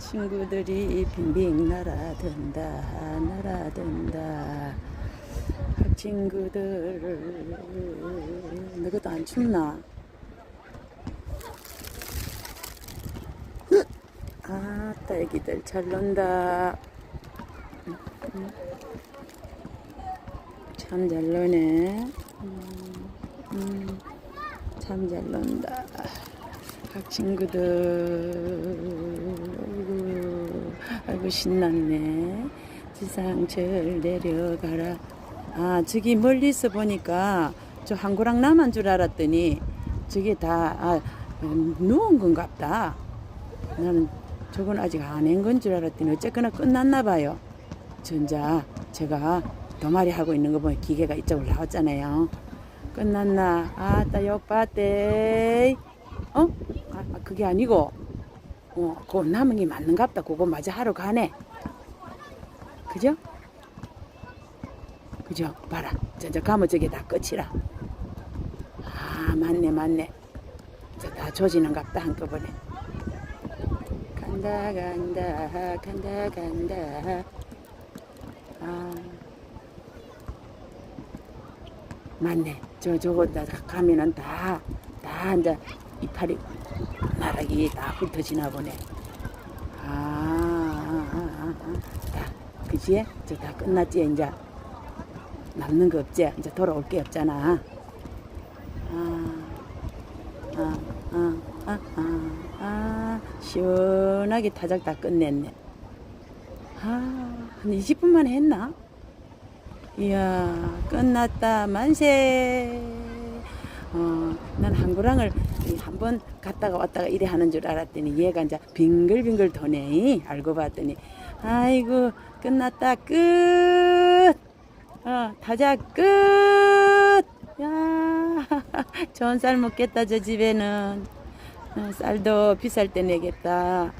친구들이 빙빙 날아든다 날아든다. 친구들 너희도 안 춥나? 아따 애기들 잘 논다. 참 잘 노네. 음, 참잘 논다. 각 친구들 아이고, 신났네. 지상철 내려가라. 아 저기 멀리서 보니까 저 한구랑 남한 줄 알았더니 저게 다 아, 음, 누운 건갑다. 나는 저건 아직 안 한 건 줄 알았더니 어쨌거나 끝났나 봐요. 전자 제가 도마리 하고 있는 거 보면 기계가 이쪽으로 나왔잖아요. 끝났나? 아따 욕 봤대. 어? 아, 아, 그게 아니고 어, 그거 남은 게 맞는갑다. 그거 마저 하러 가네. 그죠? 그죠? 봐라. 저저 가면 저게 다 끝이라. 아 맞네 맞네. 저다 조지는갑다 한꺼번에. 간다 간다 간다 간다. 아. 맞네. 저 저거 다 가면은 다 다 이제 이파리 나락이 다 훑어지나 보네 아, 아, 아, 아. 다 그지? 저다 끝났지 이제 남는 거 없지 이제 돌아올 게 없잖아 아, 아, 아, 아, 아, 아, 시원하게 타작 다 끝냈네. 아, 한 20분 만에 했나? 이야, 끝났다. 만세. 어, 난 한구랑을 한 번 갔다가 왔다가 이래 하는 줄 알았더니 얘가 이제 빙글빙글 도네. 알고 봤더니, 아이고, 끝났다. 끝! 어, 타작 끝! 야, 좋은 쌀 먹겠다, 저 집에는. 어, 쌀도 비쌀 때 내겠다.